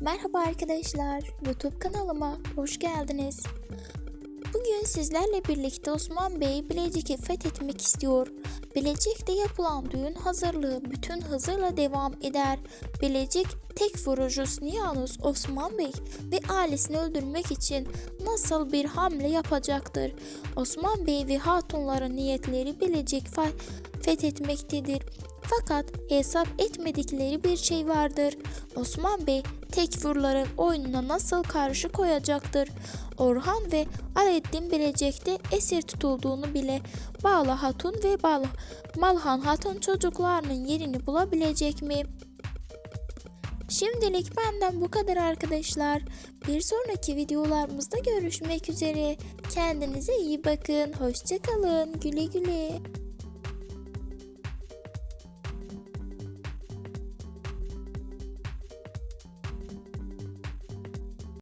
Merhaba arkadaşlar, YouTube kanalıma hoş geldiniz. Bugün sizlerle birlikte Osman Bey Bilecik'i fethetmek istiyor. Bilecik'te yapılan düğün hazırlığı bütün hızıyla devam eder. Bilecik tek vurucusu Niyanus Osman Bey ve ailesini öldürmek için nasıl bir hamle yapacaktır? Osman Bey ve hatunların niyetleri Bilecik fe- fethetmektedir. Fakat hesap etmedikleri bir şey vardır. Osman Bey tekfurların oyununa nasıl karşı koyacaktır? Orhan ve Alaeddin Bilecik'te esir tutulduğunu bile Bağla Hatun ve Bağla Malhan Hatun çocuklarının yerini bulabilecek mi? Şimdilik benden bu kadar arkadaşlar. Bir sonraki videolarımızda görüşmek üzere. Kendinize iyi bakın. Hoşçakalın. Güle güle.